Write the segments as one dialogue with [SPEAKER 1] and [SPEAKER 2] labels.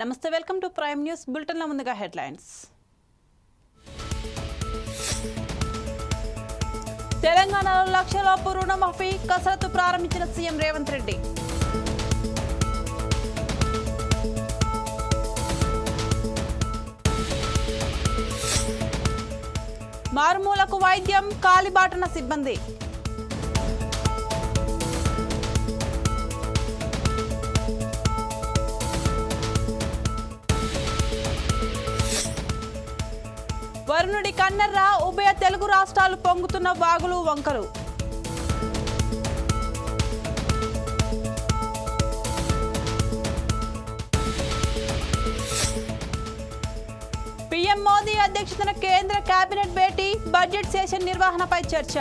[SPEAKER 1] నమస్తే welcome to prime news బులెటిన్లో ముందుగా హెడ్లైన్స్. తెలంగాణలో లక్షలోపు రుణమాఫీ కసరత్తు ప్రారంభించిన సీఎం రేవంత్ రెడ్డి. మారుమూలకు వైద్యం కాలిబాటన సిబ్బంది. వరుణుడి కన్నెర్ర ఉభయ తెలుగు రాష్ట్రాలు పొంగుతున్న వాగులు వంకలు పీఎం మోదీ అధ్యక్షతన కేంద్ర కేబినెట్ భేటీ బడ్జెట్ సెషన్ నిర్వహణపై చర్చ.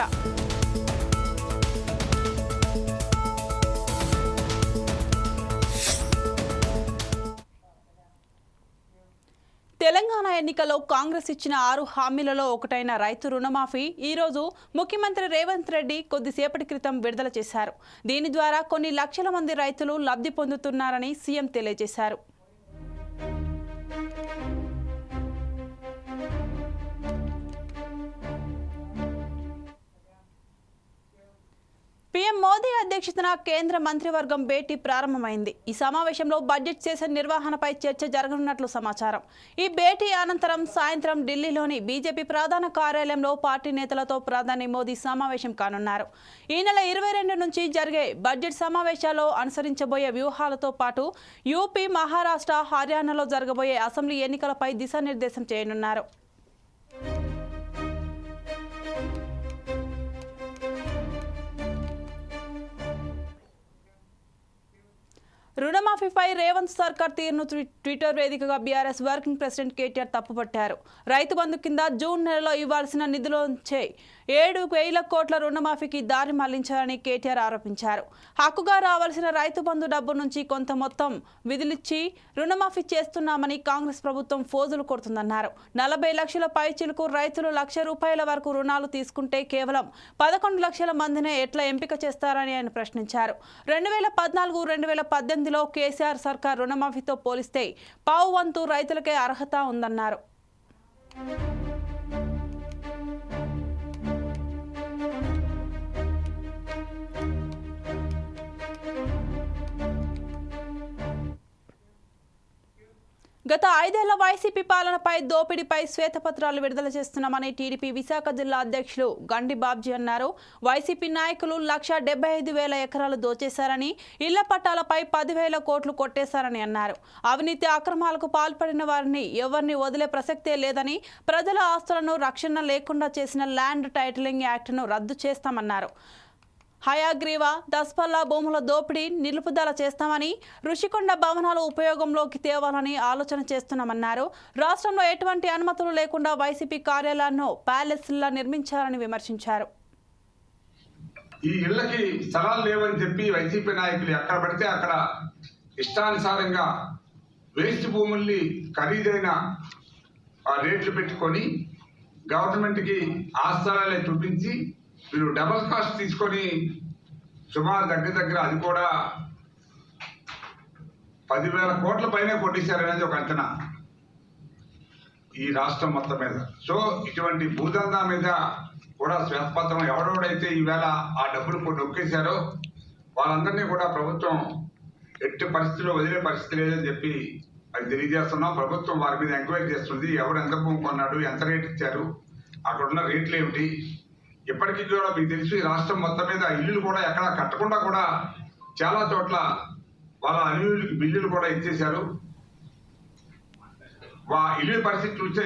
[SPEAKER 1] ఎన్నికలో కాంగ్రెస్ ఇచ్చిన ఆరు హామీలలో ఒకటైన రైతు రుణమాఫీ ఈరోజు ముఖ్యమంత్రి రేవంత్ రెడ్డి కొద్దిసేపటి క్రితం విడుదల చేశారు. దీని ద్వారా కొన్ని లక్షల మంది రైతులు లబ్ధి పొందుతున్నారని సీఎం తెలియజేశారు. మోదీ అధ్యక్షతన కేంద్ర మంత్రివర్గం భేటీ ప్రారంభమైంది. ఈ సమావేశంలో బడ్జెట్ సెషన్ నిర్వహణపై చర్చ జరగనున్నట్లు సమాచారం. ఈ భేటీ అనంతరం సాయంత్రం ఢిల్లీలోని బీజేపీ ప్రధాన కార్యాలయంలో పార్టీ నేతలతో ప్రధాని మోదీ సమావేశం కానున్నారు. ఈ నెల ఇరవై రెండు నుంచి జరిగే బడ్జెట్ సమావేశాల్లో అనుసరించబోయే వ్యూహాలతో పాటు యూపీ మహారాష్ట్ర హర్యానాలో జరగబోయే అసెంబ్లీ ఎన్నికలపై దిశానిర్దేశం చేయనున్నారు. రుణమాఫీపై రేవంత్ సర్కార్ తీరును ట్విట్టర్ వేదికగా బీఆర్ఎస్ వర్కింగ్ ప్రెసిడెంట్ కేటీఆర్ తప్పుపట్టారు. రైతు బంధు కింద జూన్ నెలలో ఇవ్వాల్సిన నిధులోంచే ఏడు వేల కోట్ల రుణమాఫీకి దారి మళ్ళించారని కేటీఆర్ ఆరోపించారు. హక్కుగా రావాల్సిన రైతు బంధు డబ్బు నుంచి కొంత మొత్తం విధులిచ్చి రుణమాఫీ చేస్తున్నామని కాంగ్రెస్ ప్రభుత్వం ఫోజులు కొడుతుందన్నారు. నలభై లక్షల పైచిలకు రైతులు లక్ష రూపాయల వరకు రుణాలు తీసుకుంటే కేవలం పదకొండు లక్షల మందినే ఎట్లా ఎంపిక చేస్తారని ఆయన ప్రశ్నించారు. రెండు వేల పద్నాలుగు రెండు వేల పద్దెనిమిదిలో కేసీఆర్ సర్కార్ రుణమాఫీతో పోలిస్తే పావు వంతు రైతులకే అర్హత ఉందన్నారు. గత ఐదేళ్ళ వైసీపీ పాలనపై దోపిడీపై శ్వేతపత్రాలు విడుదల చేస్తున్నామని టీడీపీ విశాఖ జిల్లా అధ్యక్షులు గండి బాబ్జీ అన్నారు. వైసీపీ నాయకులు లక్ష డెబ్బై ఐదు వేల ఎకరాలు దోచేశారని ఇళ్ళ పట్టాలపై పదివేల కోట్లు కొట్టేశారని అన్నారు. అవినీతి అక్రమాలకు పాల్పడిన వారిని ఎవరిని వదిలే ప్రసక్తే లేదని ప్రజల ఆస్తులను రక్షణ లేకుండా చేసిన ల్యాండ్ టైటిలింగ్ యాక్ట్ను రద్దు చేస్తామన్నారు. హయాగ్రీవ దస్పల్లా భూముల దోపిడీ నిలుపుదల చేస్తామని ఋషికొండ భవనాలు ఉపయోగంలోకి తేవాలని ఆలోచన చేస్తున్నామన్నారు. రాష్ట్రంలో ఎటువంటి అనుమతులు లేకుండా వైసీపీ కార్యాలయాలను ప్యాలెస్లా నిర్మించారని విమర్శించారు.
[SPEAKER 2] ఈ ఇళ్ళకి స్థలాలు లేవని చెప్పి వైసీపీ నాయకులు ఎక్కడ పడితే అక్కడ ఇష్టానుసారంగా వేస్ట్ భూముల్ని ఖరీదైన రేట్లు పెట్టుకొని గవర్నమెంట్కి ఆ స్థలాలే చూపించి వీళ్ళు డబల్ కాస్ట్ తీసుకొని సుమారు దగ్గర దగ్గర అది కూడా పదివేల కోట్ల పైనే కొట్టేశారనేది ఒక అంచనా. ఈ రాష్ట్రం మొత్తం మీద. సో ఇటువంటి భూదందా మీద కూడా శ్వేతపత్రం ఎవడెవడైతే ఈవేళ ఆ డబ్బులు కొన్ని నొక్కేశారో వాళ్ళందరినీ కూడా ప్రభుత్వం ఎట్టి పరిస్థితిలో వదిలే పరిస్థితి లేదని చెప్పి అది తెలియజేస్తున్నాం. ప్రభుత్వం వారి మీద ఎంక్వైరీ చేస్తుంది. ఎవరు ఎంత భూమి కొన్నాడు ఎంత రేట్ ఇచ్చారు అక్కడ ఉన్న రేట్లు ఏమిటి ఇప్పటికీ కూడా మీకు తెలుసు ఈ రాష్ట్రం మొత్తం మీద ఇల్లులు కూడా ఎక్కడ కట్టకుండా కూడా చాలా చోట్ల వాళ్ళ అనియులకి బిల్లులు కూడా ఇచ్చేశారు. వా ఇల్లు పరిస్థితి చూస్తే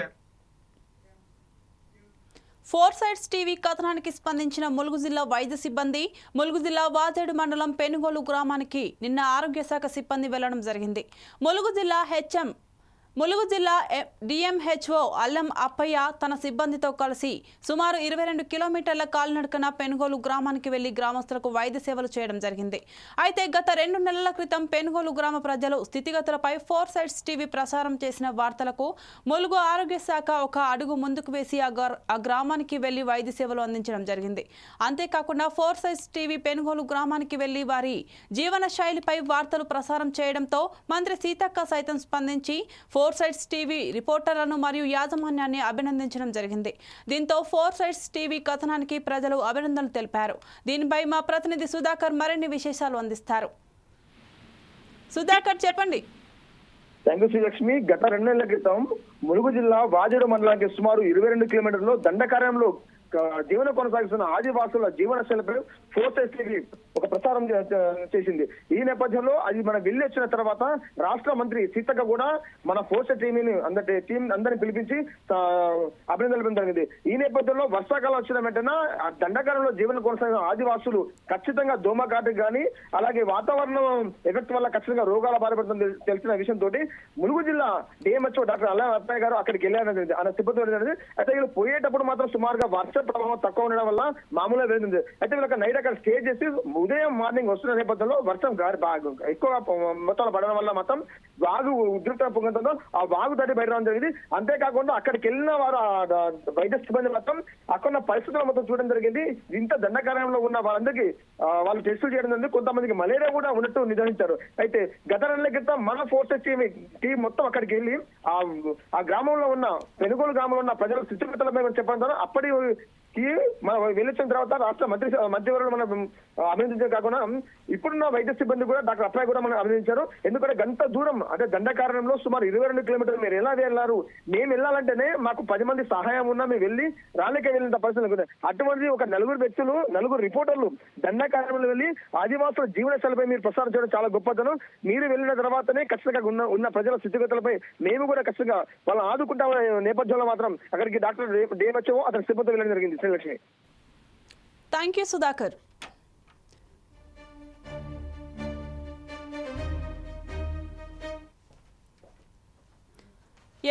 [SPEAKER 1] ఫోర్ సైడ్స్ టీవీ కథనానికి స్పందించిన ములుగు జిల్లా వైద్య సిబ్బంది ములుగు జిల్లా వాజేడు మండలం పెనుగోలు గ్రామానికి నిన్న ఆరోగ్య శాఖ సిబ్బంది వెళ్ళడం జరిగింది. ములుగు జిల్లా హెచ్ఎం ములుగు జిల్లా డిఎంహెచ్ఓ అల్లం అప్పయ్య తన సిబ్బందితో కలిసి సుమారు ఇరవై రెండు కిలోమీటర్ల కాలినడకన పెనుగోలు గ్రామానికి వెళ్ళి గ్రామస్తులకు వైద్య సేవలు చేయడం జరిగింది. అయితే గత రెండు నెలల క్రితం పెనుగోలు గ్రామ ప్రజలు స్థితిగతులపై ఫోర్ సైడ్స్ టీవీ ప్రసారం చేసిన వార్తలకు ములుగు ఆరోగ్య శాఖ ఒక అడుగు ముందుకు వేసి ఆ ఆ గ్రామానికి వెళ్ళి వైద్య సేవలు అందించడం జరిగింది. అంతేకాకుండా ఫోర్ సైడ్స్ టీవీ పెనుగోలు గ్రామానికి వెళ్ళి వారి జీవన శైలిపై వార్తలు ప్రసారం చేయడంతో మంత్రి సీతక్క సైతం స్పందించి ఫోర్ సైడ్స్ టీవీ రిపోర్టర్లను మరియు యాజమాన్యాన్ని అభినందించడం జరిగింది. దీంతో ఫోర్ సైడ్స్ టీవీ కథనానికి ప్రజలు అభినందనలు తెలిపారు. దీనిపై మా ప్రతినిధి సుధాకర్ మరిన్ని విశేషాలు అందిస్తారు. సుధాకర్ చెప్పండి.
[SPEAKER 3] థ్యాంక్ యూ శ్రీలక్ష్మి గత రెండు నెలల క్రితం ములుగు జిల్లా వాజేడు మండలానికి సుమారు ఇరవై రెండు కిలోమీటర్లు దండకార్యంలో జీవనం కొనసాగిస్తున్న ఆదివాసుల జీవన శైలిపై ఫోర్త్ టీవీ ఒక ప్రచారం చేసింది. ఈ నేపథ్యంలో అది మన వెళ్ళొచ్చిన తర్వాత రాష్ట్ర మంత్రి సీతక్క కూడా మన ఫోర్త్ టీవీని అందరి టీం అందరిని పిలిపించి ఆ, అభినందనలు జరిగింది. ఈ నేపథ్యంలో వర్షాకాలం వచ్చిన వెంటనే ఆ జీవనం కొనసాగిన ఆదివాసులు ఖచ్చితంగా దోమకాటు కానీ అలాగే వాతావరణం ఎఫెక్ట్ వల్ల ఖచ్చితంగా రోగాల బాధపడుతుంది తెలిసిన విషయంతో ములుగు జిల్లా డిఎంహెచ్ఓ డాక్టర్ అల్లా అత్తయ్య గారు అక్కడికి వెళ్ళారని ఆయన సిబ్బంది అయితే వీళ్ళు పోయేటప్పుడు మాత్రం సుమారుగా వర్ష ప్రభావం తక్కువ ఉండడం వల్ల మామూలుగా జరిగింది. అయితే వీళ్ళకి నైట్ అక్కడ స్టే చేసి ఉదయం మార్నింగ్ వస్తున్న నేపథ్యంలో వర్షం గారి బాగా ఎక్కువగా మొత్తంలో పడడం వల్ల మొత్తం వాగు ఉధృత పొంగంతో ఆ వాగు దాటి బయట రావడం జరిగింది. అంతేకాకుండా అక్కడికి వెళ్ళిన వారు వైద్య సిబ్బంది మొత్తం అక్కడ ఉన్న పరిస్థితులు మొత్తం చూడడం జరిగింది. ఇంత దండకారంలో ఉన్న వాళ్ళందరికీ వాళ్ళు టెస్టులు చేయడం జరిగింది. కొంతమందికి మలేరియా కూడా ఉన్నట్టు నిర్ధారించారు. అయితే గత నెలల క్రితం మన ఫోర్సెస్ టీం టీం మొత్తం అక్కడికి వెళ్ళి ఆ గ్రామంలో ఉన్న పెనుగోలు గ్రామంలో ఉన్న ప్రజల మీద చెప్పడం ద్వారా అప్పటి మన వెళ్ళొచ్చిన తర్వాత రాష్ట్ర మంత్రి మంత్రివర్యులు మనం అభినందించడం కాకుండా ఇప్పుడున్న వైద్య సిబ్బంది కూడా డాక్టర్ అప్పాయ్ కూడా మనం అభినందించారు. ఎందుకంటే గంట దూరం అంటే దండకారణంలో సుమారు ఇరవై రెండు కిలోమీటర్లు మీరు ఎలా వెళ్ళారు మేము వెళ్ళాలంటేనే మాకు పది మంది సహాయం ఉన్నా మేము వెళ్ళి రాలేక వెళ్ళిన పరిస్థితులు అటువంటి ఒక నలుగురు వ్యక్తులు నలుగురు రిపోర్టర్లు దండకారణంలో వెళ్ళి ఆదివాసుల జీవన శైలిపై మీరు ప్రసారం చేయడం చాలా గొప్పతనం మీరు వెళ్ళిన తర్వాతనే ఖచ్చితంగా ఉన్న ఉన్న ప్రజల స్థితిగతులపై మేము కూడా ఖచ్చితంగా వాళ్ళని ఆదుకుంటామనే నేపథ్యంలో మాత్రం అక్కడికి డాక్టర్ డిఎంహెచ్ఓ అతని సిబ్బంది వెళ్ళడం జరిగింది. శ్రీలక్ష్మి
[SPEAKER 1] థ్యాంక్ యూ సుధాకర్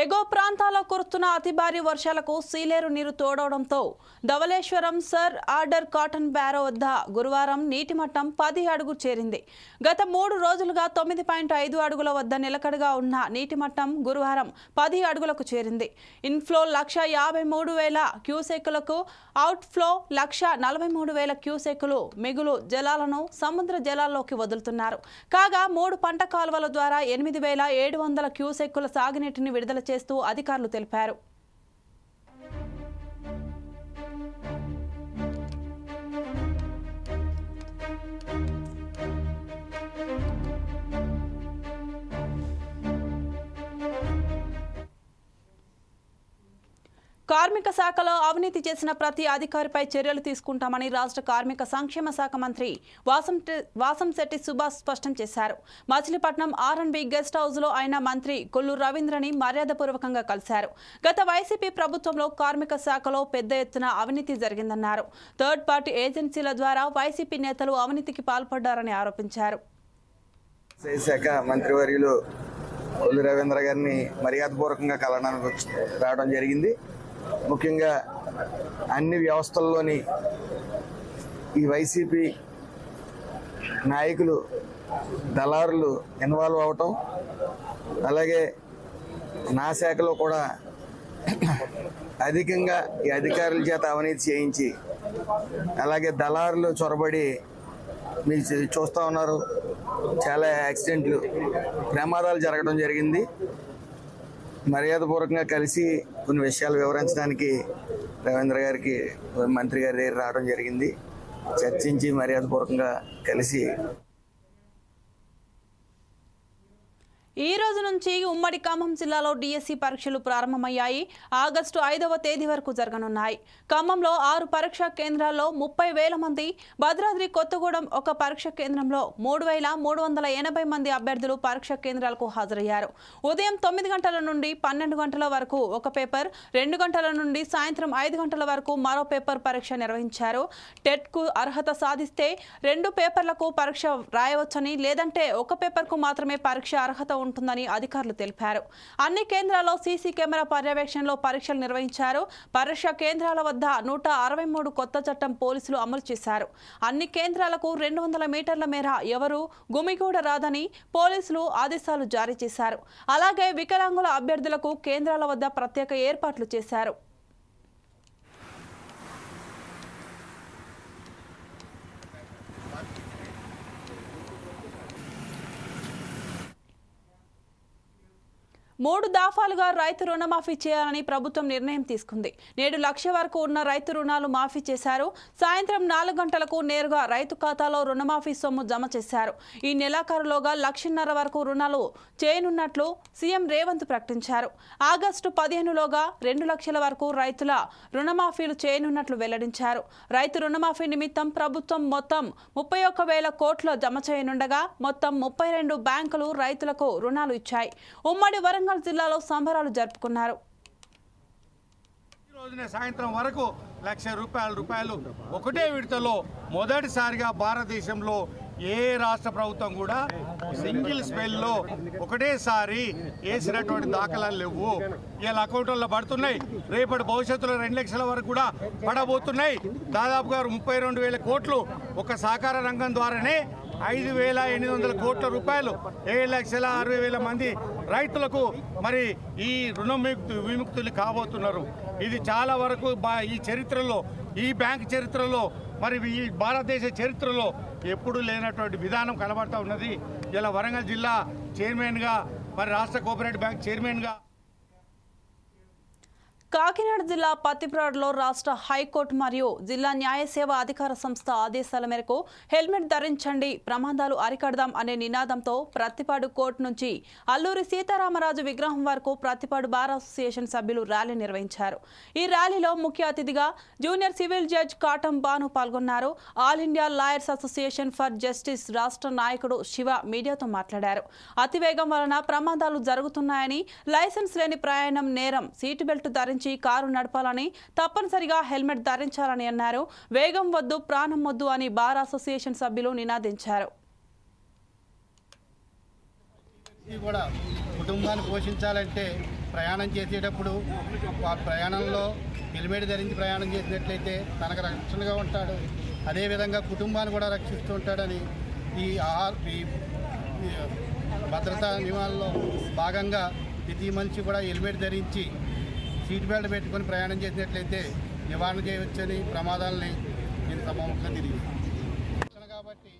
[SPEAKER 1] ఎగో ప్రాంతాల్లో కురుస్తున్న అతి భారీ వర్షాలకు సీలేరు నీరు తోడవడంతో Dhavaleswaram sir Arthur Cotton barrage వద్ద గురువారం నీటి మట్టం పది అడుగు చేరింది. గత మూడు రోజులుగా తొమ్మిది పాయింట్ ఐదు అడుగుల వద్ద నిలకడగా ఉన్న నీటి మట్టం గురువారం పది అడుగులకు చేరింది. ఇన్ఫ్లో లక్ష యాభై మూడు వేల క్యూసెక్కులకు అవుట్ఫ్లో లక్ష నలభై మూడు వేల క్యూసెక్కులు మిగులు జలాలను సముద్ర జలాల్లోకి వదులుతున్నారు. కాగా మూడు పంట కాలువల ద్వారా ఎనిమిది వేల ఏడు వందల క్యూసెక్కుల సాగునీటిని విడుదల చేస్తూ అధికారులు తెలిపారు. కార్మిక శాఖలో అవినీతి చేసిన ప్రతి అధికారిపై చర్యలు తీసుకుంటామని రాష్ట్ర కార్మిక సంక్షేమ శాఖ మంత్రి వాసం వాసంశెట్టి సుభాష్ స్పష్టం చేశారు. మచిలీపట్నం ఆర్ఎన్బి గెస్ట్ హౌస్లో ఆయన మంత్రి కొల్లు రవీంద్రని మర్యాదపూర్వకంగా కలిశారు. గత వైసీపీ ప్రభుత్వంలో కార్మిక శాఖలో పెద్ద ఎత్తున అవినీతి జరిగిందన్నారు. థర్డ్ పార్టీ ఏజెన్సీల ద్వారా వైసీపీ నేతలు అవినీతికి పాల్పడ్డారని ఆరోపించారు.
[SPEAKER 4] శాఖ మంత్రివర్యులు కొల్లు రవీంద్ర గారిని మర్యాదపూర్వకంగా కలవడానికి రావడం జరిగింది. ముఖ్యంగా అన్ని వ్యవస్థల్లోని ఈ వైసీపీ నాయకులు దళారులు ఇన్వాల్వ్ అవటం అలాగే నా శాఖలో కూడా అధికంగా ఈ అధికారుల చేత అవినీతి చేయించి అలాగే దళారులు చొరబడి మీరు చూస్తూ ఉన్నారు. చాలా యాక్సిడెంట్లు ప్రమాదాలు జరగడం జరిగింది. మర్యాదపూర్వకంగా కలిసి కొన్ని విషయాలు వివరించడానికి రవీంద్ర గారికి మంత్రి గారి దగ్గర రావడం జరిగింది. చర్చించి మర్యాదపూర్వకంగా కలిసి
[SPEAKER 1] ఈ రోజు నుంచి ఉమ్మడి ఖమ్మం జిల్లాలో డిఎస్సి పరీక్షలు ప్రారంభమయ్యాయి. ఆగస్టు ఐదవ తేదీ వరకు జరగనున్నాయి. ఖమ్మంలో ఆరు పరీక్షా కేంద్రాల్లో ముప్పై వేల మంది భద్రాద్రి కొత్తగూడెం ఒక పరీక్ష కేంద్రంలో మూడు వేల మూడు వందల ఎనభై మంది అభ్యర్థులు పరీక్ష కేంద్రాలకు హాజరయ్యారు. ఉదయం తొమ్మిది గంటల నుండి పన్నెండు గంటల వరకు ఒక పేపర్ రెండు గంటల నుండి సాయంత్రం ఐదు గంటల వరకు మరో పేపర్ పరీక్ష నిర్వహించారు. టెట్కు అర్హత సాధిస్తే రెండు పేపర్లకు పరీక్ష రాయవచ్చని లేదంటే ఒక పేపర్కు మాత్రమే పరీక్ష అర్హత ఉంటుందని అధికారులు తెలిపారు. అన్ని కేంద్రాల్లో సీసీ కెమెరా పర్యవేక్షణలో పరీక్షలు నిర్వహించారు. పరీక్ష కేంద్రాల వద్ద నూట అరవై మూడు కొత్త చట్టం పోలీసులు అమలు చేశారు. అన్ని కేంద్రాలకు రెండు వందల మీటర్ల మేర ఎవరు గుమిగూడ రాదని పోలీసులు ఆదేశాలు జారీ చేశారు. అలాగే వికలాంగుల అభ్యర్థులకు కేంద్రాల వద్ద ప్రత్యేక ఏర్పాట్లు చేశారు. మూడు దాఫాలుగా రైతు రుణమాఫీ చేయాలని ప్రభుత్వం నిర్ణయం తీసుకుంది. నేడు లక్ష వరకు ఉన్న రైతు రుణాలు మాఫీ చేశారు. సాయంత్రం నాలుగు గంటలకు నేరుగా రైతు ఖాతాలో రుణమాఫీ సొమ్ము జమ చేశారు. ఈ నెలాఖరులోగా లక్షన్నర వరకు రుణాలు చేయనున్నట్లు సీఎం రేవంత్ ప్రకటించారు. ఆగస్టు పదిహేనులోగా రెండు లక్షల వరకు రైతుల రుణమాఫీలు చేయనున్నట్లు వెల్లడించారు. రైతు రుణమాఫీ నిమిత్తం ప్రభుత్వం మొత్తం ముప్పై ఒక్క వేల కోట్లు జమ చేయనుండగా మొత్తం ముప్పై రెండు బ్యాంకులు రైతులకు రుణాలు ఇచ్చాయి. ఉమ్మడి వరంగల్ జిల్లాలో సంబరాలు జరుపుకున్నారు.
[SPEAKER 5] ఈ రోజునే సాయంత్రం వరకు లక్ష రూపాయల రూపాయలు ఒకటే విడతలో మొదటిసారిగా భారతదేశంలో ఏ రాష్ట్ర ప్రభుత్వం కూడా సింగిల్ స్పెల్లో ఒకటేసారి వేసినటువంటి దాఖలాలు లేవు. ఇలా అకౌంట్లలో పడుతున్నాయి. రేపటి భవిష్యత్తులో రెండు లక్షల వరకు కూడా పడబోతున్నాయి. దాదాపుగా ముప్పై రెండు వేల కోట్లు ఒక సహకార రంగం ద్వారానే ఐదు వేల ఎనిమిది వందల కోట్ల రూపాయలు ఏడు లక్షల అరవై వేల మంది రైతులకు మరి ఈ రుణ విముక్తులు కాబోతున్నారు. ఇది చాలా వరకు బా- ఈ చరిత్రలో ఈ బ్యాంక్ చరిత్రలో మరి ఈ భారతదేశ చరిత్రలో ఎప్పుడూ లేనటువంటి విధానం కనబడతా ఉన్నది. ఇలా వరంగల్ జిల్లా చైర్మన్గా మరి రాష్ట్ర కోఆపరేటివ్ బ్యాంక్ చైర్మన్గా
[SPEAKER 1] కాకినాడ జిల్లా పత్తిప్రాడులో రాష్ట్ర హైకోర్టు మరియు జిల్లా న్యాయ సేవ అధికార సంస్థ ఆదేశాల మేరకు హెల్మెట్ ధరించండి ప్రమాదాలు అరికడదాం అనే నినాదంతో ప్రత్తిపాడు కోర్టు నుంచి అల్లూరి సీతారామరాజు విగ్రహం వరకు ప్రత్తిపాడు బార్ అసోసియేషన్ సభ్యులు ర్యాలీ నిర్వహించారు. ఈ ర్యాలీలో ముఖ్య అతిథిగా junior civil judge Katam Banu పాల్గొన్నారు. All India lawyers association for justice రాష్ట్ర నాయకుడు శివ మీడియాతో మాట్లాడారు. అతివేగం వలన ప్రమాదాలు జరుగుతున్నాయని లైసెన్స్ లేని ప్రయాణం నేరం సీటు బెల్ట్ ధరించి కారు నడపాలని తప్పనిసరిగా హెల్మెట్ ధరించాలని అన్నారు. వేగం వద్దు ప్రాణం వద్దు అని బార్ అసోసియేషన్ సభ్యులు నినాదించారు.
[SPEAKER 6] ఇది కూడా కుటుంబాన్ని పోషించాలంటే ప్రయాణం చేసేటప్పుడు ఆ ప్రయాణంలో హెల్మెట్ ధరించి ప్రయాణం చేసినట్లయితే తనకు రక్షణగా ఉంటాడు. అదేవిధంగా కుటుంబాన్ని కూడా రక్షిస్తూ ఉంటాడని ఈ ఆహార ఈ ఈ భద్రతా నియమాల్లో భాగంగా ప్రతి మనిషి కూడా హెల్మెట్ ధరించి సీట్ బెల్ట్ పెట్టుకొని ప్రయాణం చేసినట్లయితే నివారణ చేయవచ్చని ప్రమాదాలని నేను సభముఖంగా తిరిగి కాబట్టి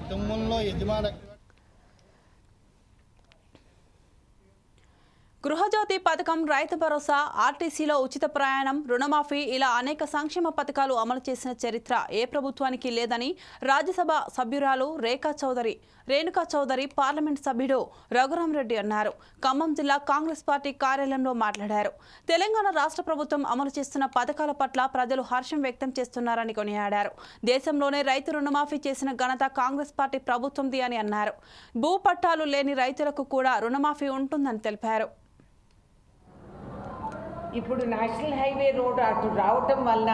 [SPEAKER 6] కుటుంబంలో యజమాన
[SPEAKER 1] గృహజ్యోతి పథకం రైతు భరోసా ఆర్టీసీలో ఉచిత ప్రయాణం రుణమాఫీ ఇలా అనేక సంక్షేమ పథకాలు అమలు చేసిన చరిత్ర ఏ ప్రభుత్వానికి లేదని రాజ్యసభ సభ్యురాలు రేఖా చౌదరి రేణుకా చౌదరి పార్లమెంట్ సభ్యుడు రఘురామరెడ్డి అన్నారు. ఖమ్మం జిల్లా కాంగ్రెస్ పార్టీ కార్యాలయంలో మాట్లాడారు. తెలంగాణ రాష్ట్ర ప్రభుత్వం అమలు చేస్తున్న పథకాల పట్ల ప్రజలు హర్షం వ్యక్తం చేస్తున్నారని కొనియాడారు. దేశంలోనే రైతు రుణమాఫీ చేసిన ఘనత కాంగ్రెస్ పార్టీ ప్రభుత్వంది అని అన్నారు. భూ పట్టాలు లేని రైతులకు కూడా రుణమాఫీ ఉంటుందని తెలిపారు.
[SPEAKER 7] ఇప్పుడు నేషనల్ హైవే రోడ్ అటు రావటం వలన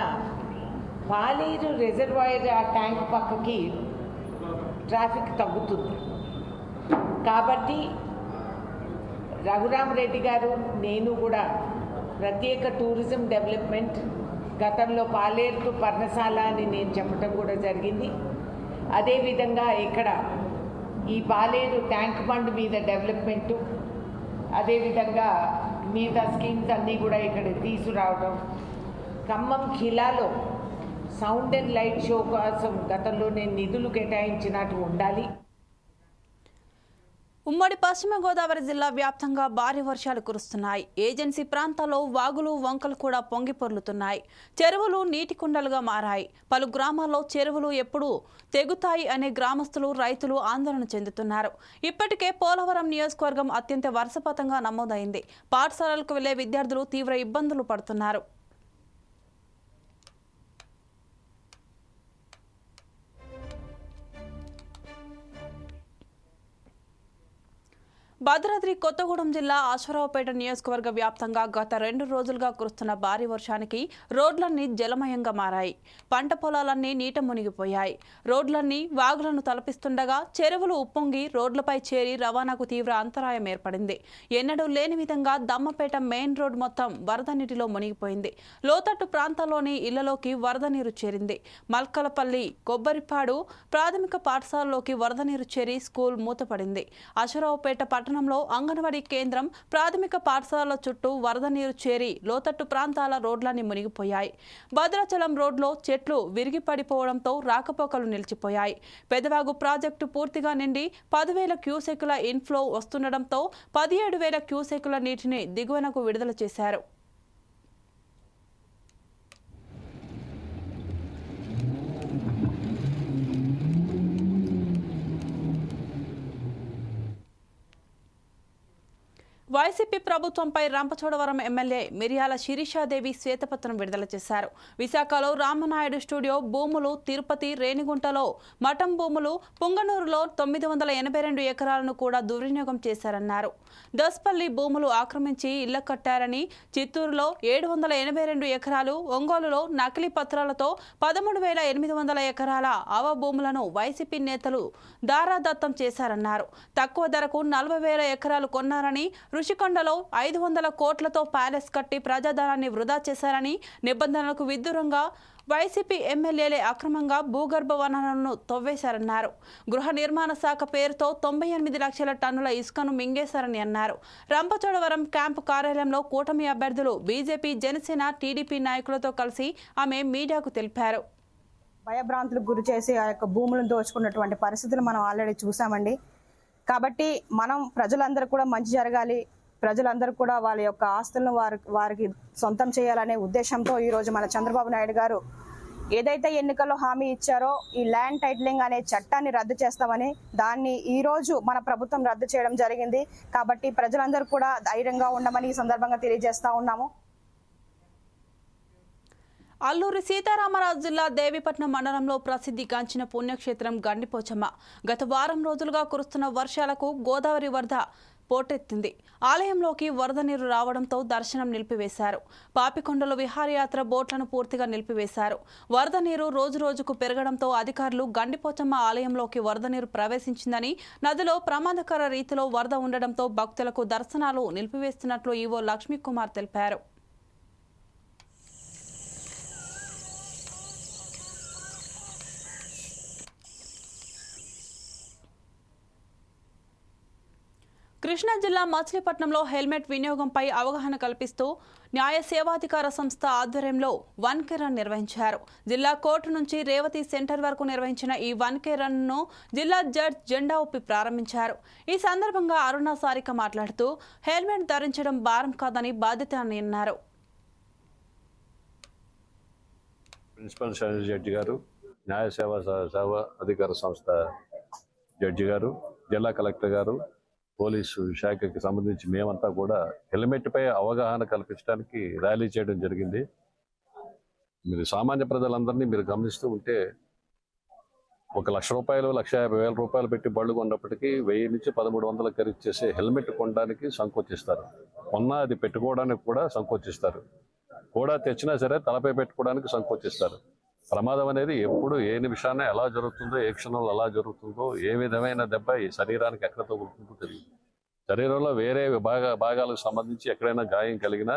[SPEAKER 7] పాలేరు రిజర్వాయర్ ఆ ట్యాంక్ పక్కకి ట్రాఫిక్ తగ్గుతుంది. కాబట్టి రఘురామరెడ్డి గారు నేను కూడా ప్రత్యేక టూరిజం డెవలప్మెంట్ గతంలో పాలేరు టు పర్ణశాల అని నేను చెప్పడం కూడా జరిగింది. అదేవిధంగా ఇక్కడ ఈ పాలేరు ట్యాంక్ బండ్ మీద డెవలప్మెంటు అదేవిధంగా మిగతా స్కీమ్స్ అన్నీ కూడా ఇక్కడ తీసుకురావడం ఖమ్మం ఖిలాలో సౌండ్ అండ్ లైట్ షో కోసం గతంలో నేను నిధులు కేటాయించినట్టు ఉండాలి.
[SPEAKER 1] ఉమ్మడి పశ్చిమ గోదావరి జిల్లా వ్యాప్తంగా భారీ వర్షాలు కురుస్తున్నాయి. ఏజెన్సీ ప్రాంతాల్లో వాగులు వంకలు కూడా పొంగి పొర్లుతున్నాయి. చెరువులు నీటి కుండలుగా మారాయి. పలు గ్రామాల్లో చెరువులు ఎప్పుడు తెగుతాయి అనే గ్రామస్తులు రైతులు ఆందోళన చెందుతున్నారు. ఇప్పటికే పోలవరం నియోజకవర్గం అత్యంత వర్షపాతంగా నమోదైంది. పాఠశాలలకు వెళ్ళే విద్యార్థులు తీవ్ర ఇబ్బందులు పడుతున్నారు. భద్రాద్రి కొత్తగూడెం జిల్లా ఆశ్వరావుపేట నియోజకవర్గ వ్యాప్తంగా గత రెండు రోజులుగా కురుస్తున్న భారీ వర్షానికి రోడ్లన్నీ జలమయంగా మారాయి. పంట పొలాలన్నీ నీట మునిగిపోయాయి. రోడ్లన్నీ వాగులను తలపిస్తుండగా చెరువులు ఉప్పొంగి రోడ్లపై చేరి రవాణాకు తీవ్ర అంతరాయం ఏర్పడింది. ఎన్నడూ లేని విధంగా దమ్మపేట మెయిన్ రోడ్ మొత్తం వరద నీటిలో మునిగిపోయింది. లోతట్టు ప్రాంతాల్లోని ఇళ్ళలోకి వరద నీరు చేరింది. మల్కలపల్లి కొబ్బరిపాడు ప్రాథమిక పాఠశాలలోకి వరద నీరు చేరి స్కూల్ మూతపడింది. అశ్వరావుపేట పట్టణంలో అంగన్వాడీ కేంద్రం ప్రాథమిక పాఠశాలల చుట్టూ వరద నీరు చేరి లోతట్టు ప్రాంతాల రోడ్లన్నీ మునిగిపోయాయి. భద్రాచలం రోడ్లో చెట్లు విరిగి పడిపోవడంతో రాకపోకలు నిలిచిపోయాయి. పెదవాగు ప్రాజెక్టు పూర్తిగా నిండి పదివేల క్యూసెక్కుల ఇన్ఫ్లో వస్తుండటంతో పదిహేడు వేల క్యూసెక్కుల నీటిని దిగువనకు విడుదల చేశారు. వైసీపీ ప్రభుత్వంపై రంపచోడవరం ఎమ్మెల్యే మిరియాల శిరీషాదేవి శ్వేతపత్రం విడుదల చేశారు. విశాఖలో రామనాయుడు స్టూడియో భూములు తిరుపతి రేణిగుంటలో మఠం భూములు పుంగనూరులో తొమ్మిది వందల ఎనభై రెండు ఎకరాలను కూడా దుర్వినియోగం చేశారన్నారు. దస్పల్లి భూములు ఆక్రమించి ఇళ్ళ కట్టారని చిత్తూరులో ఏడు వందల ఎనభై రెండు ఎకరాలు ఒంగోలులో నకిలీ పత్రాలతో పదమూడు వేల ఎనిమిది వందల ఎకరాల ఆవ భూములను వైసీపీ నేతలు దారాదత్తం చేశారన్నారు. తక్కువ ధరకు నలభై వేల ఎకరాలు కొన్నారని ఋషికొండలో ఐదు వందల కోట్లతో ప్యాలెస్ కట్టి ప్రజాధనాన్ని వృధా చేశారని నిబంధనలకు విదూరంగా వైసీపీ ఎమ్మెల్యేలే అక్రమంగా భూగర్భ వనరులను తవ్వేశారన్నారు. గృహ నిర్మాణ శాఖ పేరుతో తొంభై ఎనిమిది లక్షల టన్నుల ఇసుకను మింగేశారని అన్నారు. రంపచోడవరం క్యాంపు కార్యాలయంలో కూటమి అభ్యర్థులు బీజేపీ జనసేన టీడీపీ నాయకులతో కలిసి ఆమె మీడియాకు తెలిపారు.
[SPEAKER 8] భయభ్రాంతులకు గురి చేసి ఆ యొక్క భూములను దోచుకున్నటువంటి పరిస్థితులు మనం ఆల్రెడీ చూసామండి. కాబట్టి మనం ప్రజలందరూ కూడా మంచి జరగాలి. ప్రజలందరూ కూడా వాళ్ళ యొక్క ఆస్తులను వారి వారికి సొంతం చేయాలనే ఉద్దేశంతో ఈరోజు మన చంద్రబాబు నాయుడు గారు ఏదైతే ఎన్నికల్లో హామీ ఇచ్చారో ఈ ల్యాండ్ టైటిలింగ్ అనే చట్టాన్ని రద్దు చేస్తామని దాన్ని ఈ రోజు మన ప్రభుత్వం రద్దు చేయడం జరిగింది. కాబట్టి ప్రజలందరూ కూడా ధైర్యంగా ఉండమని ఈ సందర్భంగా తెలియజేస్తా ఉన్నాము.
[SPEAKER 1] అల్లూరి సీతారామరాజు జిల్లా దేవీపట్నం మండలంలో ప్రసిద్ధిగాంచిన పుణ్యక్షేత్రం గండిపోచమ్మ. గత వారం రోజులుగా కురుస్తున్న వర్షాలకు గోదావరి వరద పోటెత్తింది. ఆలయంలోకి వరద నీరు రావడంతో దర్శనం నిలిపివేశారు. పాపికొండలో విహారయాత్ర బోట్లను పూర్తిగా నిలిపివేశారు. వరద నీరు రోజు రోజుకు పెరగడంతో అధికారులు గండిపోచమ్మ ఆలయంలోకి వరద నీరు ప్రవేశించిందని నదిలో ప్రమాదకర రీతిలో వరద ఉండడంతో భక్తులకు దర్శనాలు నిలిపివేస్తున్నట్లు ఈవో లక్ష్మీకుమార్ తెలిపారు. కృష్ణా జిల్లా మచిలీపట్నంలో హెల్మెట్ వినియోగంపై అవగాహన కల్పిస్తూ న్యాయ సేవాధికార సంస్థ ఆధ్వర్యంలో వన్ కే రన్ నిర్వహించారు. జిల్లా కోర్టు నుంచి రేవతి సెంటర్ వరకు నిర్వహించిన ఈ వన్ కే రన్ను జిల్లా జడ్జ్ జెండా ఊపి ప్రారంభించారు. ఈ సందర్భంగా అరుణ సారిక మాట్లాడుతూ హెల్మెట్ ధరించడం భారం కాదని బాధ్యత అని అన్నారు.
[SPEAKER 9] ప్రిన్సిపల్ జడ్జి గారు న్యాయ సేవా అధికార సంస్థ జడ్జి గారు జిల్లా కలెక్టర్ గారు పోలీసు శాఖకి సంబంధించి మేమంతా కూడా హెల్మెట్ పై అవగాహన కల్పించడానికి ర్యాలీ చేయడం జరిగింది. మీరు సామాన్య ప్రజలందరినీ మీరు గమనిస్తూ ఉంటే ఒక లక్ష రూపాయలు లక్ష యాభై వేల రూపాయలు పెట్టి బళ్ళు కొన్నప్పటికీ వెయ్యి నుంచి పదమూడు వందల ఖరీదు చేసే హెల్మెట్ కొనడానికి సంకోచిస్తారు. కొన్నా అది పెట్టుకోవడానికి కూడా సంకోచిస్తారు. కూడా తెచ్చినా సరే తలపై పెట్టుకోవడానికి సంకోచిస్తారు. ప్రమాదం అనేది ఎప్పుడు ఏ నిమిషాన ఎలా జరుగుతుందో ఏ క్షణంలో ఎలా జరుగుతుందో ఏ విధమైన దెబ్బ ఈ శరీరానికి ఎక్కడ తగులుతుందో తెలియదు. శరీరంలో వేరే భాగ భాగాలకు సంబంధించి ఎక్కడైనా గాయం కలిగినా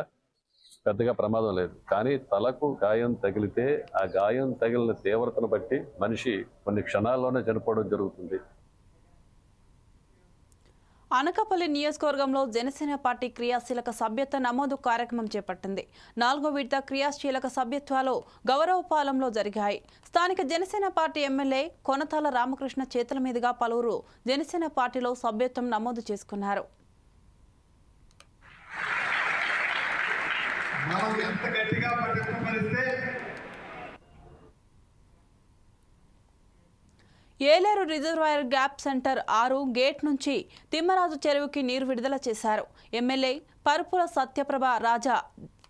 [SPEAKER 9] పెద్దగా ప్రమాదం లేదు. కానీ తలకు గాయం తగిలితే ఆ గాయం తగిలిన తీవ్రతను బట్టి మనిషి కొన్ని క్షణాల్లోనే చనిపోవడం జరుగుతుంది.
[SPEAKER 1] అనకాపల్లి నియోజకవర్గంలో జనసేన పార్టీ క్రియాశీలక సభ్యత్వ నమోదు కార్యక్రమం చేపట్టింది. నాలుగో విడత క్రియాశీలక సభ్యత్వాలు గౌరవపాలెంలో జరిగాయి. స్థానిక జనసేన పార్టీ ఎమ్మెల్యే కొనతాల రామకృష్ణ చేతుల మీదుగా పలువురు జనసేన పార్టీలో సభ్యత్వం నమోదు చేసుకున్నారు.
[SPEAKER 10] మనం ఎంత గట్టిగా
[SPEAKER 1] ఏలేరు రిజర్వాయర్ గ్యాప్ సెంటర్ ఆరు గేట్ నుంచి తిమ్మరాజు చెరువుకి నీరు విడుదల చేశారు. ఎమ్మెల్యే పరుపుల సత్యప్రభ రాజా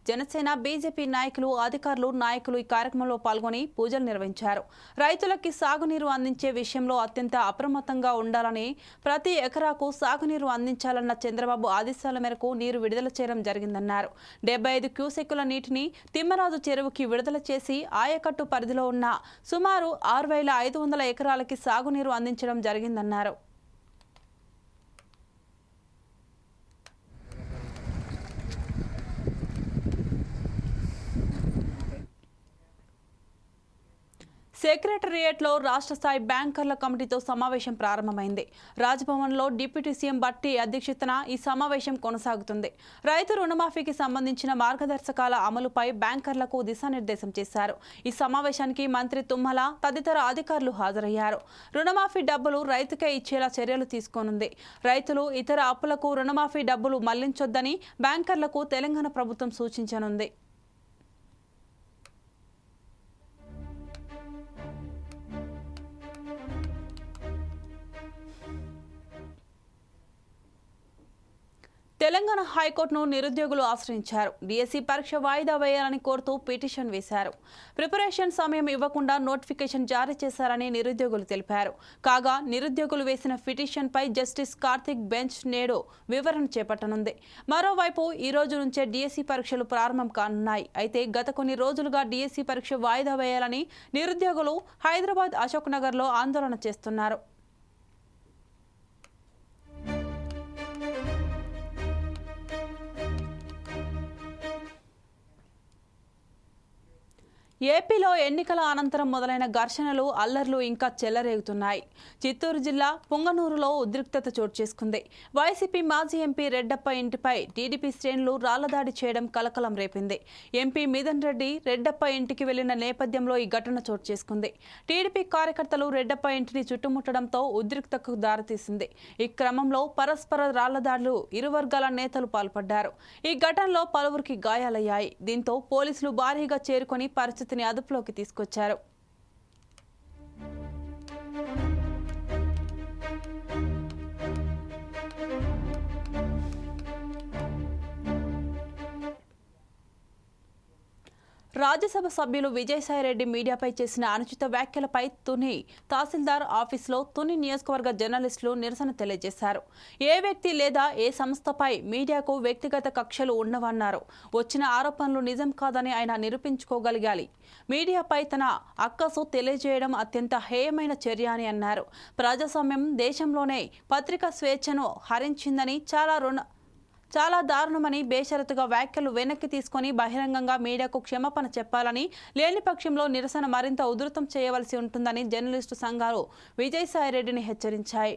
[SPEAKER 1] జనసేన బీజేపీ నాయకులు అధికారులు నాయకులు ఈ కార్యక్రమంలో పాల్గొని పూజలు నిర్వహించారు. రైతులకి సాగునీరు అందించే విషయంలో అత్యంత అప్రమత్తంగా ఉండాలని ప్రతి ఎకరాకు సాగునీరు అందించాలన్న చంద్రబాబు ఆదేశాల మేరకు నీరు విడుదల చేయడం జరిగిందన్నారు. డెబ్బై ఐదు క్యూసెక్కుల నీటిని తిమ్మరాజు చెరువుకి విడుదల చేసి ఆయకట్టు పరిధిలో ఉన్న సుమారు ఆరు వేల ఐదు వందల ఎకరాలకి సాగునీరు అందించడం జరిగిందన్నారు. సెక్రటరియేట్లో రాష్ట్ర స్థాయి బ్యాంకర్ల కమిటీతో సమావేశం ప్రారంభమైంది. రాజ్భవన్లో డిప్యూటీ సీఎం బట్టి అధ్యక్షతన ఈ సమావేశం కొనసాగుతుంది. రైతు రుణమాఫీకి సంబంధించిన మార్గదర్శకాల అమలుపై బ్యాంకర్లకు దిశానిర్దేశం చేశారు. ఈ సమావేశానికి మంత్రి తుమ్మల తదితర అధికారులు హాజరయ్యారు. రుణమాఫీ డబ్బులు రైతుకే ఇచ్చేలా చర్యలు తీసుకోనుంది. రైతులు ఇతర అప్పులకు రుణమాఫీ డబ్బులు మళ్ళించొద్దని బ్యాంకర్లకు తెలంగాణ ప్రభుత్వం సూచించనుంది. తెలంగాణ హైకోర్టును నిరుద్యోగులు ఆశ్రయించారు. డిఎస్సి పరీక్ష వాయిదా వేయాలని కోరుతూ పిటిషన్ వేశారు. ప్రిపరేషన్ సమయం ఇవ్వకుండా నోటిఫికేషన్ జారీ చేశారని నిరుద్యోగులు తెలిపారు. కాగా నిరుద్యోగులు వేసిన పిటిషన్పై జస్టిస్ కార్తిక్ బెంచ్ నేడు వివరణ చేపట్టనుంది. మరోవైపు ఈ రోజు నుంచే డిఎస్సీ పరీక్షలు ప్రారంభం కానున్నాయి. అయితే గత కొన్ని రోజులుగా డిఎస్సీ పరీక్ష వాయిదా వేయాలని నిరుద్యోగులు హైదరాబాద్ అశోక్ నగర్లో ఆందోళన చేస్తున్నారు. ఏపీలో ఎన్నికల అనంతరం మొదలైన ఘర్షణలు అల్లర్లు ఇంకా చెల్లరేగుతున్నాయి చిత్తూరు జిల్లా పుంగనూరులో ఉద్రిక్తత చోటు చేసుకుంది. వైసీపీ మాజీ ఎంపీ రెడ్డప్ప ఇంటిపై టీడీపీ శ్రేణులు రాళ్ళదాడి చేయడం కలకలం రేపింది. ఎంపీ మిథన్ రెడ్డి రెడ్డప్ప ఇంటికి వెళ్ళిన నేపథ్యంలో ఈ ఘటన చోటు చేసుకుంది. టీడీపీ కార్యకర్తలు రెడ్డప్ప ఇంటిని చుట్టుముట్టడంతో ఉద్రిక్తతకు దారితీసింది. ఈ క్రమంలో పరస్పర రాళ్ళదాడులు ఇరు వర్గాల నేతలు పాల్పడ్డారు. ఈ ఘటనలో పలువురికి గాయాలయ్యాయి. దీంతో పోలీసులు భారీగా చేరుకొని పరిస్థితిని అదుపులోకి తీసుకొచ్చారు. రాజ్యసభ సభ్యులు విజయసాయిరెడ్డి మీడియాపై చేసిన అనుచిత వ్యాఖ్యలపై తుని తహసీల్దార్ ఆఫీసులో తుని నియోజకవర్గ జర్నలిస్టులు నిరసన తెలియజేశారు. ఏ వ్యక్తి లేదా ఏ సంస్థపై మీడియాకు వ్యక్తిగత కక్షలు ఉండవన్నారు. వచ్చిన ఆరోపణలు నిజం కాదని ఆయన నిరూపించుకోగలగాలి. మీడియాపై తన అక్కసు తెలియజేయడం అత్యంత హేయమైన చర్య అని అన్నారు. ప్రజాస్వామ్యం దేశంలోనే పత్రికా స్వేచ్ఛను హరించిందని చాలా రుణ చాలా దారుణమని బేషరతుగా వ్యాఖ్యలు వెనక్కి తీసుకొని బహిరంగంగా మీడియాకు క్షమాపణ చెప్పాలని లేని పక్షంలో నిరసన మరింత ఉధృతం చేయవలసి ఉంటుందని జర్నలిస్టు సంఘాలు విజయసాయిరెడ్డిని హెచ్చరించాయి.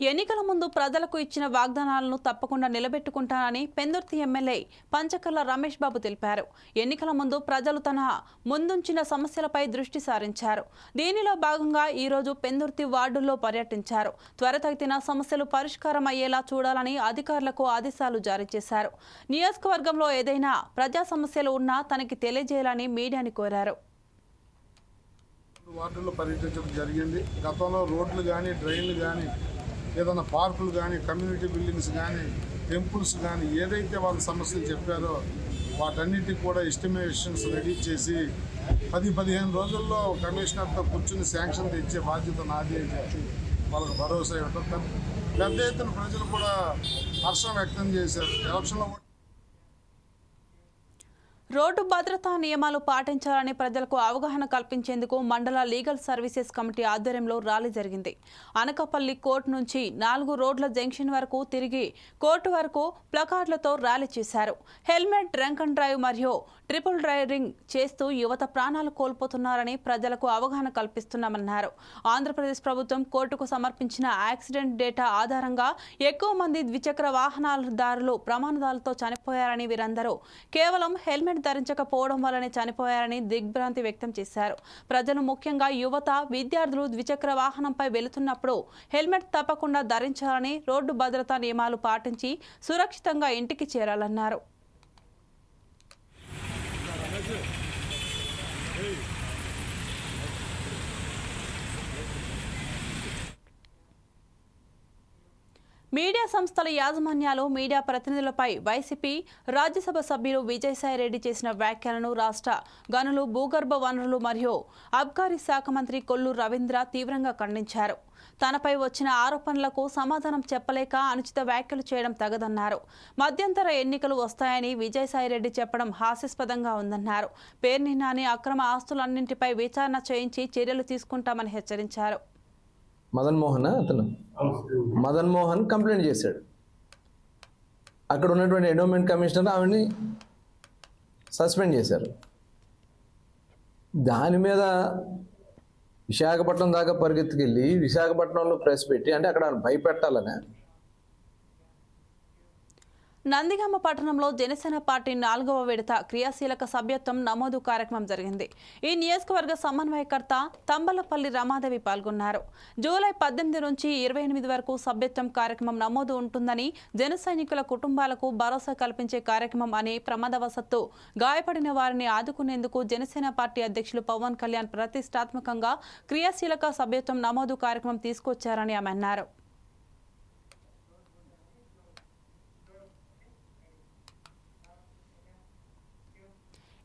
[SPEAKER 1] ఎన్నికల ముందు ప్రజలకు ఇచ్చిన వాగ్దానాలను తప్పకుండా నిలబెట్టుకుంటానని పెందుర్తి ఎమ్మెల్యే పంచకర్ల రమేష్ బాబు తెలిపారు. ఎన్నికల ముందు ప్రజలు తన ముందుంచిన సమస్యలపై దృష్టి సారించారు. దీనిలో భాగంగా ఈరోజు పెందుర్తి వార్డుల్లో పర్యటించారు. త్వరతగిన సమస్యలు పరిష్కారం అయ్యేలా చూడాలని అధికారులకు ఆదేశాలు జారీ చేశారు. నియోజకవర్గంలో ఏదైనా ప్రజా సమస్యలు ఉన్నా తనకి తెలియజేయాలని మీడియాని కోరారు.
[SPEAKER 11] వార్డుల్లో పర్యటించడం జరిగింది. గతంలో రోడ్లు కానీ డ్రైన్లు కానీ ఏదైనా పార్కులు కానీ కమ్యూనిటీ బిల్డింగ్స్ కానీ టెంపుల్స్ కానీ ఏదైతే వాళ్ళ సమస్యలు చెప్పారో వాటన్నిటికి కూడా ఎస్టిమేషన్స్ రెడీ చేసి పది పదిహేను రోజుల్లో కమిషనర్తో కూర్చుని శాంక్షన్ తెచ్చే బాధ్యత నాది అని చెప్పి వాళ్ళకు భరోసా ఇవ్వటం పెద్ద ఎత్తున ప్రజలు కూడా హర్షం వ్యక్తం చేశారు. ఎలక్షన్లో
[SPEAKER 1] రోడ్డు భద్రతా నియమాలు పాటించాలని ప్రజలకు అవగాహన కల్పించేందుకు మండల లీగల్ సర్వీసెస్ కమిటీ ఆధ్వర్యంలో ర్యాలీ జరిగింది. అనకపల్లి కోర్టు నుంచి నాలుగు రోడ్ల జంక్షన్ వరకు తిరిగి కోర్టు వరకు ప్లకార్డులతో ర్యాలీ చేశారు. హెల్మెట్ డ్రంక్ అండ్ డ్రైవ్ మరియు ట్రిపుల్ డ్రైవింగ్ చేస్తూ యువత ప్రాణాలు కోల్పోతున్నారని ప్రజలకు అవగాహన కల్పిస్తున్నామన్నారు. ఆంధ్రప్రదేశ్ ప్రభుత్వం కోర్టుకు సమర్పించిన యాక్సిడెంట్ డేటా ఆధారంగా ఎక్కువ మంది ద్విచక్ర వాహనాలదారులు ప్రమాదాలతో చనిపోయారని వీరందరూ కేవలం హెల్మెట్ హెల్మెట్ ధరించకపోవడం వల్లనే చనిపోయారని దిగ్భ్రాంతి వ్యక్తం చేశారు. ప్రజలు ముఖ్యంగా యువత విద్యార్థులు ద్విచక్ర వాహనంపై వెళుతున్నప్పుడు హెల్మెట్ తప్పకుండా ధరించాలని రోడ్డు భద్రతా నియమాలు పాటించి సురక్షితంగా ఇంటికి చేరాలన్నారు. మీడియా సంస్థల యాజమాన్యాలు మీడియా ప్రతినిధులపై వైసీపీ రాజ్యసభ సభ్యులు విజయసాయిరెడ్డి చేసిన వ్యాఖ్యలను రాష్ట్ర గనులు భూగర్భ వనరులు మరియు అబ్కారీ శాఖ మంత్రి కొల్లు రవీంద్ర తీవ్రంగా ఖండించారు. తనపై వచ్చిన ఆరోపణలకు సమాధానం చెప్పలేక అనుచిత వ్యాఖ్యలు చేయడం తగదన్నారు. మధ్యంతర ఎన్నికలు వస్తాయని విజయసాయిరెడ్డి చెప్పడం హాస్యాస్పదంగా ఉందన్నారు. పేర్ని నాని అక్రమ ఆస్తులన్నింటిపై విచారణ చేయించి చర్యలు తీసుకుంటామని హెచ్చరించారు.
[SPEAKER 12] మదన్ మోహన్ అతను? మదన్ మోహన్ కంప్లైంట్ చేశాడు. అక్కడ ఉన్నటువంటి ఎండోమెంట్ కమిషనర్ ఆవిడని సస్పెండ్ చేశారు. దాని మీద విశాఖపట్నం దాకా పరిగెత్తుకెళ్ళి విశాఖపట్నంలో ప్రెస్ పెట్టి అంటే అక్కడ భయపెట్టాలనే
[SPEAKER 1] నందిగామ పట్టణంలో జనసేన పార్టీ నాలుగవ విడత క్రియాశీలక సభ్యత్వం నమోదు కార్యక్రమం జరిగింది. ఈ నియోజకవర్గ సమన్వయకర్త తంబలపల్లి రమాదేవి పాల్గొన్నారు. జూలై పద్దెనిమిది నుంచి ఇరవై ఎనిమిది వరకు సభ్యత్వం కార్యక్రమం నమోదు ఉంటుందని జన సైనికుల కుటుంబాలకు భరోసా కల్పించే కార్యక్రమం అని ప్రమాదవశత్తు గాయపడిన వారిని ఆదుకునేందుకు జనసేన పార్టీ అధ్యక్షులు పవన్ కళ్యాణ్ ప్రతిష్టాత్మకంగా క్రియాశీలక సభ్యత్వం నమోదు కార్యక్రమం తీసుకొచ్చారని ఆమె అన్నారు.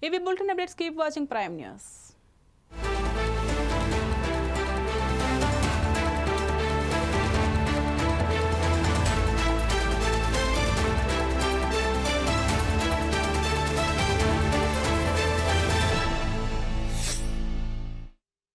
[SPEAKER 1] ఇవి bulletin updates keep watching prime news